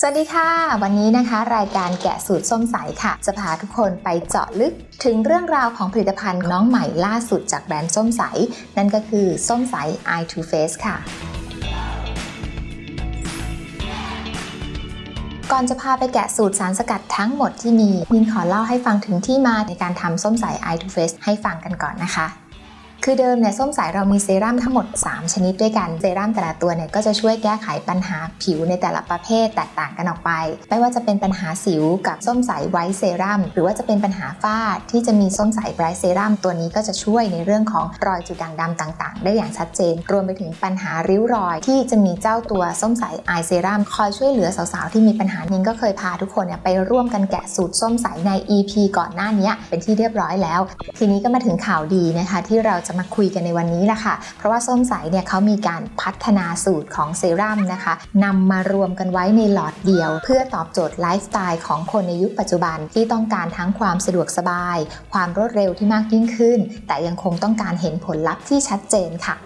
สวัสดีค่ะ วันนี้นะคะรายการแกะสูตรส้มใสค่ะ จะพาทุกคนไปเจาะลึกถึงเรื่องราวของผลิตภัณฑ์น้องใหม่ล่าสุดจากแบรนด์ส้มใส นั่นก็คือส้มใส Eye to Face ค่ะก่อนจะพาไปแกะสูตรสารสกัดทั้งหมดที่มีมินขอเล่าให้ฟังถึงที่มาในการทำส้มใส Eye to Face ให้ฟังกันก่อนนะคะ คือเดิมเนี่ยส้มสายเรามีเซรั่มทั้งหมด 3 ชนิดด้วยกัน เซรั่มแต่ละตัวเนี่ยก็จะช่วยแก้ไขปัญหาผิวในแต่ละประเภทแตกต่างกันออกไป ไม่ว่าจะเป็นปัญหาสิวกับส้มสายไวท์เซรั่มหรือว่าจะเป็นปัญหาฝ้าที่จะมีส้มสายไบรท์เซรั่มตัวนี้ก็จะช่วยในเรื่องของรอยจุดด่างดำต่าง ๆ ได้อย่างชัดเจน รวมไปถึงปัญหาริ้วรอย ที่จะมีเจ้าตัวส้มสายไอเซรั่มคอยช่วยเหลือสาวๆที่มีปัญหานิงก็เคยพาทุกคนเนี่ยไปร่วมกันแกะสูตรส้มสายใน EP ก่อนหน้านี้เป็นที่เรียบร้อยแล้ว ทีนี้ก็มาถึงข่าวดีนะคะที่เราจะมาคุยกันในวันนี้แหละค่ะ เพราะว่าส้มใสเนี่ยเขามีการพัฒนาสูตรของเซรั่มนะคะนำมารวมกันไว้ในหลอดเดียว เพื่อตอบโจทย์ไลฟ์สไตล์ของคนในยุคปัจจุบันที่ต้องการทั้งความสะดวกสบาย ความรวดเร็วที่มากยิ่งขึ้น แต่ยังคงต้องการเห็นผลลัพธ์ที่ชัดเจนค่ะ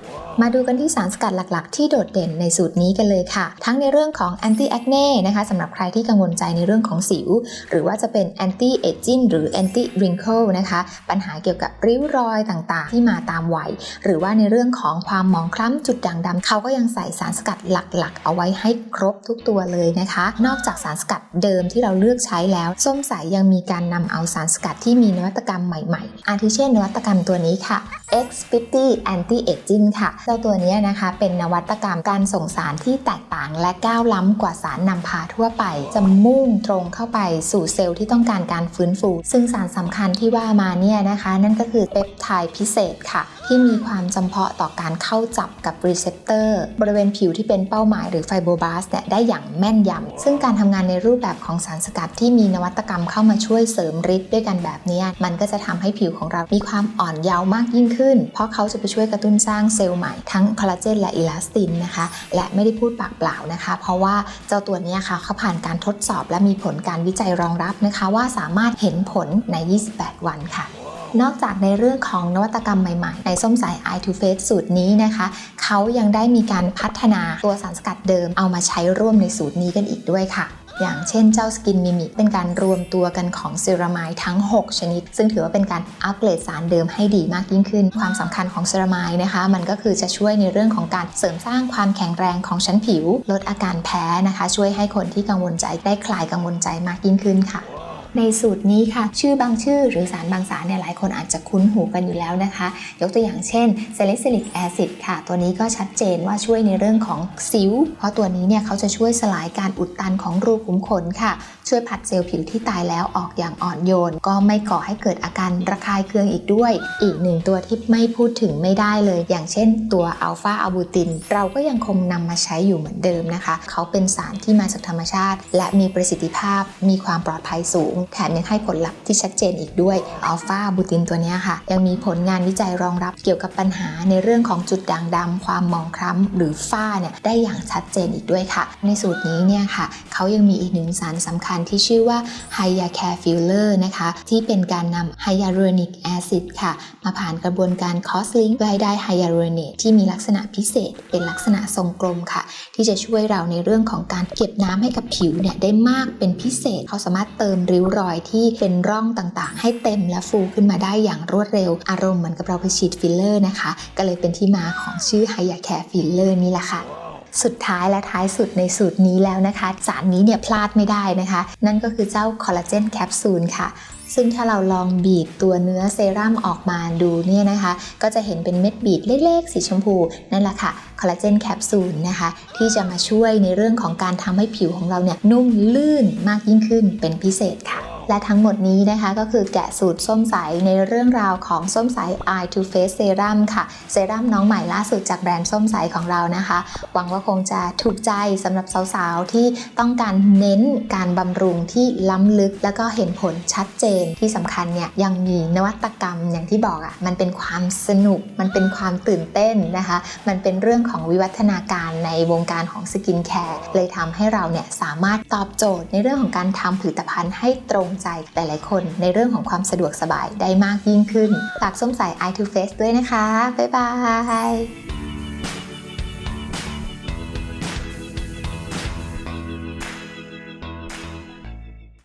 มาดูกันที่สารสกัดหลักๆ ที่โดดเด่นในสูตรนี้กันเลยค่ะ ทั้งในเรื่องของ anti acne นะคะสำหรับใครที่กังวลใจในเรื่องของสิว หรือว่าจะเป็น anti aging หรือ anti wrinkle นะคะปัญหาเกี่ยวกับริ้วรอยต่างๆ ที่มาตามวัย หรือว่าในเรื่องของความหมองคล้ำจุดด่างดำเขาก็ยังใส่สารสกัดหลักๆ เอาไว้ให้ครบทุกตัวเลยนะคะ นอกจากสารสกัดเดิมที่เราเลือกใช้แล้ว ส้มสายยังมีการนำเอาสารสกัดที่มีนวัตกรรมใหม่ๆ อาทิเช่นนวัตกรรมตัวนี้ค่ะ X50 Anti Aging ค่ะเจ้าตัวนี้นะคะเป็นนวัตกรรมการส่งสารที่แตกต่างและก้าวล้ำกว่าสารนำพาทั่วไป จะมุ่งตรงเข้าไปสู่เซลล์ที่ต้องการการฟื้นฟู ซึ่งสารสำคัญที่ว่ามาเนี่ยนะคะ นั่นก็คือเปปไทด์พิเศษค่ะ ที่มีความจำเพาะต่อการเข้าจับกับรีเซพเตอร์บริเวณผิวที่เป็นเป้าหมายหรือไฟโบบาสเนี่ยได้อย่างแม่นยำซึ่งการทำงานในรูปแบบของสารสกัดที่มีนวัตกรรมเข้ามาช่วยเสริมฤทธิ์ด้วยกันแบบนี้มันก็จะทำให้ผิวของเรามีความอ่อนเยาว์มากยิ่งขึ้น เพราะเขาจะไปช่วยกระตุ้นสร้างเซลล์ใหม่ทั้งคอลลาเจนและอิลาสตินนะคะ และไม่ได้พูดปากเปล่านะคะ เพราะว่าเจ้าตัวนี้ค่ะเขาผ่านการทดสอบและมีผลการวิจัยรองรับนะคะ ว่าสามารถเห็นผลใน 28 วันค่ะนอกจากในเรื่องของนวัตกรรมใหม่ๆ ในส้มสาย Eye to Face สูตรนี้นะคะ เขายังได้มีการพัฒนาตัวสารสกัดเดิมเอามาใช้ร่วมในสูตรนี้กันอีกด้วยค่ะ อย่างเช่นเจ้าสกินมิมิเป็นการรวมตัวกันของเซรามายทั้ง 6 ชนิด ซึ่งถือว่าเป็นการอัปเกรดสารเดิมให้ดีมากยิ่งขึ้น ความสำคัญของเซรามายนะคะ มันก็คือจะช่วยในเรื่องของการเสริมสร้างความแข็งแรงของชั้นผิว ลดอาการแพ้นะคะ ช่วยให้คนที่กังวลใจได้คลายกังวลใจมากยิ่งขึ้นค่ะ ในสูตรนี้ค่ะ ชื่อบางชื่อหรือสารบางสารเนี่ยหลายคนอาจจะคุ้นหูกันอยู่แล้วนะคะ ยกตัวอย่างเช่น salicylic acid ค่ะ ตัวนี้ก็ชัดเจนว่าช่วยในเรื่องของสิว เพราะตัวนี้เนี่ยเขาจะช่วยสลายการอุดตันของรูขุมขนค่ะ ช่วยผัดเซลล์ผิวที่ตายแล้วออกอย่างอ่อนโยน ก็ไม่ก่อให้เกิดอาการระคายเคืองอีกด้วย อีกหนึ่งตัวที่ไม่พูดถึงไม่ได้เลย อย่างเช่นตัวอัลฟาอะบูติน เราก็ยังคงนำมาใช้อยู่เหมือนเดิมนะคะ เขาเป็นสารที่มาจากธรรมชาติ และมีประสิทธิภาพ มีความปลอดภัยสูงแถมยังให้ผลลัพธ์ที่ชัดเจนอีกด้วยอัลฟาบูตินตัวนี้ค่ะ ยังมีผลงานวิจัยรองรับเกี่ยวกับปัญหาในเรื่องของจุดด่างดำความหมองคล้ำหรือฝ้าเนี่ยได้อย่างชัดเจนอีกด้วยค่ะ ในสูตรนี้เนี่ยค่ะเขายังมีอีกหนึ่งสารสำคัญที่ชื่อว่าไฮยาแคฟิลเลอร์นะคะ ที่เป็นการนำไฮยาลูรอนิกแอซิดค่ะ มาผ่านกระบวนการคอสลิงเพื่อให้ได้ไฮยาลูรอเนตที่มีลักษณะพิเศษ เป็นลักษณะทรงกลมค่ะ ที่จะช่วยเราในเรื่องของการเก็บน้ำให้กับผิวเนี่ยได้มากเป็นพิเศษเขาสามารถเติมริ้วรอยที่เป็นร่องต่างๆ ให้เต็มและฟูขึ้นมาได้อย่างรวดเร็ว อารมณ์เหมือนกับเราไปฉีดฟิลเลอร์นะคะ ก็เลยเป็นที่มาของชื่อไฮยาแคฟิลเลอร์นี่แหละค่ะสุดท้ายและท้ายสุดในสูตรนี้แล้วนะคะ สารนี้เนี่ยพลาดไม่ได้นะคะ นั่นก็คือเจ้าคอลลาเจนแคปซูลค่ะ ซึ่งถ้าเราลองบีบตัวเนื้อเซรั่มออกมาดูเนี่ยนะคะ ก็จะเห็นเป็นเม็ดบีบเล็กๆ สีชมพู นั่นแหละค่ะคอลลาเจนแคปซูลนะคะ ที่จะมาช่วยในเรื่องของการทำให้ผิวของเราเนี่ยนุ่มลื่นมากยิ่งขึ้นเป็นพิเศษค่ะ และทั้งหมดนี้นะคะก็คือแกะสูตรส้มใสในเรื่องราวของส้มใส Eye to Face Serum ค่ะ เซรั่มน้องใหม่ล่าสุดจากแบรนด์ส้มใสของเรานะคะ หวังว่าคงจะถูกใจสำหรับสาวๆ ที่ต้องการเน้นการบำรุงที่ล้ำลึก แล้วก็เห็นผลชัดเจนที่สำคัญเนี่ยยังมีนวัตกรรมอย่างที่บอกอะ่ะมันเป็นความสนุก มันเป็นความตื่นเต้นนะคะ มันเป็นเรื่องของวิวัฒนาการในวงการของสกินแคร์เลยทำให้เราเนี่ยสามารถตอบโจทย์ในเรื่องของการทำผลิตภัณฑ์ให้ตรงใจหลายๆ คนในเรื่องของความสะดวกสบายได้มากยิ่งขึ้นฝากส้มใส Eye to Face ด้วยนะคะ บ๊ายบาย